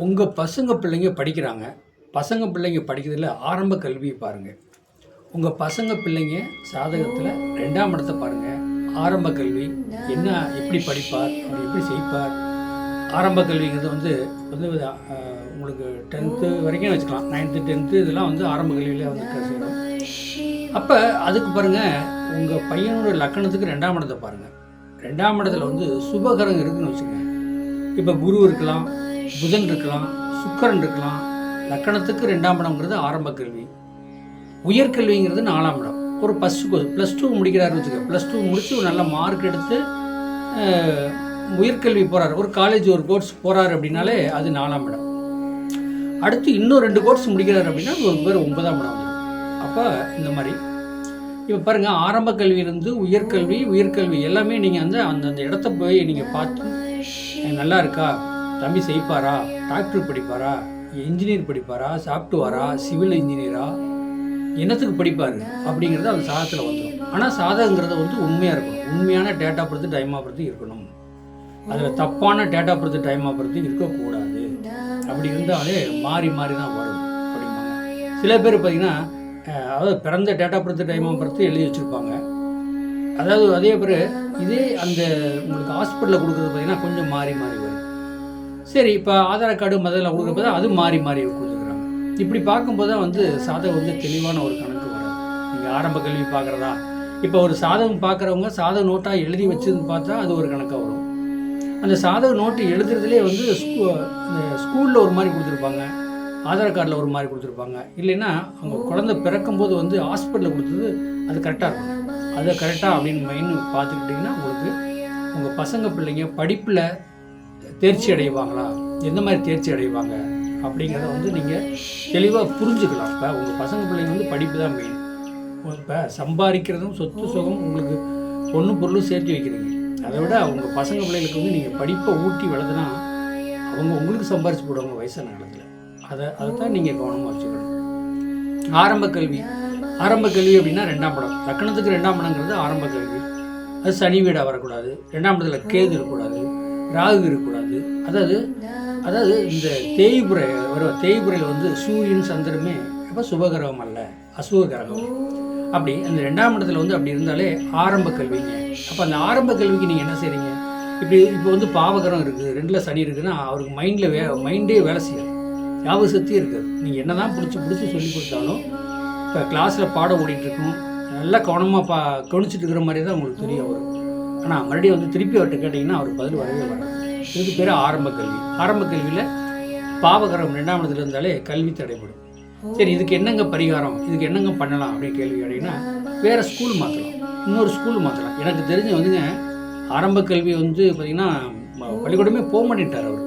உங்கள் பசங்க பிள்ளைங்க படிக்கிறாங்க. பசங்க பிள்ளைங்க படிக்கிறதுல ஆரம்ப கல்வியை பாருங்கள் உங்கள் பசங்க பிள்ளைங்க சாதகத்தில் ரெண்டாம் இடத்தை பாருங்கள் ஆரம்ப கல்வி என்ன எப்படி படிப்பார் அவர் எப்படி செய்ப்பார்? ஆரம்ப கல்விங்கிறது வந்து வந்து உங்களுக்கு டென்த்து வரைக்கும் வச்சுக்கலாம். நைன்த்து டென்த்து இதெல்லாம் வந்து ஆரம்ப கல்வியில் வந்து க- அப்போ அதுக்கு பாருங்கள் உங்கள் பையனோட லக்கணத்துக்கு ரெண்டாம் இடத்தை பாருங்கள் ரெண்டாம் இடத்துல வந்து சுபகரம் இருக்குன்னு வச்சுக்கோங்க. இப்போ குரு இருக்கலாம் புதன் இருக்கலாம் சுக்கரன் இருக்கலாம். லக்கணத்துக்கு ரெண்டாம் இடம்ங்கிறது ஆரம்ப கல்வி. உயர்கல்விங்கிறது நாலாம் இடம். ஒரு ப்ளஸ் டூ ப்ளஸ் டூ முடிக்கிறாருன்னு வச்சுக்கோங்க. ப்ளஸ் டூ முடித்து ஒரு நல்ல மார்க் எடுத்து உயர்கல்வி போகிறார் ஒரு காலேஜ் ஒரு கோர்ஸ் போகிறாரு அப்படின்னாலே அது நாலாம் இடம். அடுத்து இன்னும் ரெண்டு கோர்ஸ் முடிக்கிறாரு அப்படின்னா ஒரு பேர் ஒன்பதாம் இடம் அப்போ இந்த மாதிரி. இப்போ பாருங்கள் ஆரம்ப கல்வியிலேருந்து உயர்கல்வி உயர்கல்வி எல்லாமே நீங்கள் வந்து அந்தந்த இடத்த போய் நீங்கள் பார்த்து நல்லா இருக்கா? தம்பி செய்ப்பாரா? டாக்டர் படிப்பாரா? இன்ஜினியர் படிப்பாரா? சாஃப்ட்வேரா சிவில் இன்ஜினியரா? என்னத்துக்கு படிப்பார்? அப்படிங்கிறது அந்த சாதத்தில் வந்துடும் ஆனால் சாதகங்கிறத வந்து உண்மையாக இருக்கணும். உண்மையான டேட்டா பொறுத்து டைம் ஆகிறது இருக்கணும். அதில் தப்பான டேட்டா பொறுத்து டைம் ஆகிறது இருக்கக்கூடாது. அப்படி இருந்தாலே மாறி மாறி தான் வரும் அப்படிம்பாங்க. சில பேர் பார்த்தீங்கன்னா அதாவது பிறந்த டேட்டா பொறுத்து டைம் பொறுத்து எழுதி வச்சுருப்பாங்க. அதாவது அதே பேர் இதே அந்த உங்களுக்கு ஹாஸ்பிட்டலில் கொடுக்குறது பார்த்தீங்கன்னா கொஞ்சம் மாறி மாறி வரும். சரி இப்போ ஆதார் கார்டு முதல்ல கொடுக்குறப்ப அது மாறி மாறி கொடுத்துருக்குறாங்க இப்படி பார்க்கும்போது தான் வந்து சாதகம் வந்து தெளிவான ஒரு கணக்கு வரும். நீங்கள் ஆரம்ப கல்வி பார்க்குறதா? இப்போ ஒரு சாதகம் பார்க்குறவங்க சாதக நோட்டாக எழுதி வச்சதுன்னு பார்த்தா அது ஒரு கணக்காக வரும். அந்த சாதக நோட்டு எழுதுறதுலேயே வந்து ஸ்கூ இந்த ஸ்கூலில் ஒரு மாதிரி கொடுத்துருப்பாங்க. ஆதார் கார்டில் ஒரு மாதிரி கொடுத்துருப்பாங்க. இல்லைன்னா அவங்க குழந்தை பிறக்கும்போது வந்து ஹாஸ்பிட்டலில் கொடுத்தது அது கரெக்டாக இருக்கும். அது கரெக்டாக அப்படின்னு மைண்ட் பார்த்துக்கிட்டிங்கன்னா உங்களுக்கு உங்கள் பசங்க பிள்ளைங்க படிப்பில் தேர்ச்சி அடைவாங்களா எந்த மாதிரி தேர்ச்சி அடைவாங்க அப்படிங்கிறத வந்து நீங்கள் தெளிவாக புரிஞ்சுக்கலாம் இப்போ உங்கள் பசங்க பிள்ளைங்க வந்து படிப்பு தான் மெயின் இப்போ சம்பாதிக்கிறதும் சொத்து சுகம் உங்களுக்கு பொண்ணு பொருளும் சேர்த்து வைக்கிறீங்க. அதை விட அவங்க பசங்க பிள்ளைகளுக்கு வந்து நீங்கள் படிப்பை ஊட்டி வளர்த்துனா அவங்க உங்களுக்கு சம்பாரிச்சு போடுவாங்க வயசான காலத்தில். அதை அதை தான் நீங்கள் கவனமாக வச்சுக்கணும். ஆரம்ப கல்வி. ஆரம்ப கல்வி அப்படின்னா ரெண்டாம் படம். லக்கணத்துக்கு ரெண்டாம் படங்கிறது ஆரம்ப கல்வி. அது சனி வீடாக வரக்கூடாது. ரெண்டாம் இடத்துல கேது இருக்கக்கூடாது. ராகு இருக்கக்கூடாது. அதாவது அதாவது இந்த தேய்புரை வர தேய்புரையில் வந்து சூரியன் சந்திரமே அப்போ சுபகிரகம் அல்ல அசுப கிரகம் அப்படி அந்த ரெண்டாம் இடத்துல வந்து அப்படி இருந்தாலே ஆரம்ப கல்விங்க. அப்போ அந்த ஆரம்ப கல்விக்கு நீங்கள் என்ன செய்கிறீங்க இப்படி இப்போ வந்து பாவகரம் இருக்குது ரெண்டில் சனி இருக்குன்னா அவருக்கு மைண்டில் வே மைண்டே வேலை செய்யும் ஞாபக சக்தி இருக்குது. நீங்கள் என்ன தான் பிடிச்சி பிடிச்சி சொல்லி கொடுத்தாலும் இப்போ கிளாஸில் பாடம் ஓடிட்டுருக்கும் நல்லா கவனமாக பா கவனிச்சிட்டு இருக்கிற மாதிரி தான் உங்களுக்கு தெரிய வரும் ஆனால் மறுபடியும் வந்து திருப்பி அவர்கிட்ட கேட்டிங்கன்னா அவர் பதில் வரவே வராது. இதுக்கு பேர் ஆரம்ப கல்வி. ஆரம்ப கல்வியில் பாவகரம் ரெண்டாம் இடத்துல இருந்தாலே கல்வி தடைபடும். சரி இதுக்கு என்னங்க பரிகாரம்? இதுக்கு என்னங்க பண்ணலாம் அப்படின்னு கேள்வி கேட்டிங்கன்னா வேறு ஸ்கூல் மாற்றலாம் இன்னொரு ஸ்கூல் மாற்றலாம் எனக்கு தெரிஞ்சு வந்துங்க ஆரம்ப கல்வி வந்து பார்த்திங்கன்னா பள்ளிக்கூடமே போக மாட்டேன்ட்டார் அவர்.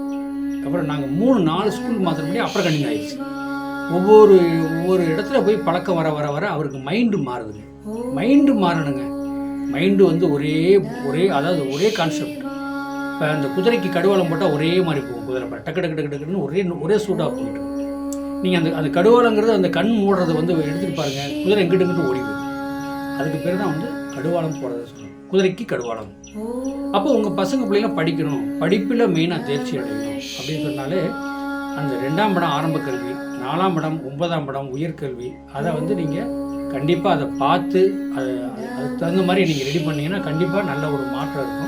அப்புறம் நாங்கள் மூணு நாலு ஸ்கூல் மாற்ற முடியும் அப்புறம் கண்டினியூ ஆயிடுச்சு. ஒவ்வொரு ஒவ்வொரு இடத்துல போய் பழக்கம் வர வர வர அவருக்கு மைண்டு மாறுதுங்க. மைண்டு மாறணுங்க. மைண்டு வந்து ஒரே ஒரே அதாவது ஒரே கான்செப்ட் இப்போ அந்த குதிரைக்கு கடுவாளம் போட்டால் ஒரே மாதிரி போகும். குதிரை பாரு. டக்கு டக்கு டக்கு டக்குன்னு ஒரே ஒரே சூடாக போயிட்டு நீங்கள் அந்த அந்த கடுவாளங்கிறது அந்த கண் மூடுறது வந்து எடுத்துகிட்டு பாருங்கள் குதிரை எங்கிட்டு எங்கிட்டு ஓடி போகும். அதுக்கு பேர் தான் வந்து கடுவாளம் போடுறது சொல்லுவாங்க குதிரைக்கு கடுவாளம். அப்போ உங்கள் பசங்க பிள்ளைங்க படிக்கணும். படிப்பில் மெயினாக தேர்ச்சி அடையணும். அப்படின்னு சொன்னாலே அந்த ரெண்டாம் படம் ஆரம்ப கல்வி நாலாம் படம் ஒன்பதாம் படம் உயர்கல்வி அதை வந்து நீங்கள் கண்டிப்பாக அதை பார்த்து அது அதுக்கு தகுந்த மாதிரி நீங்கள் ரெடி பண்ணீங்கன்னா கண்டிப்பாக நல்ல ஒரு மாற்றம் இருக்கும்.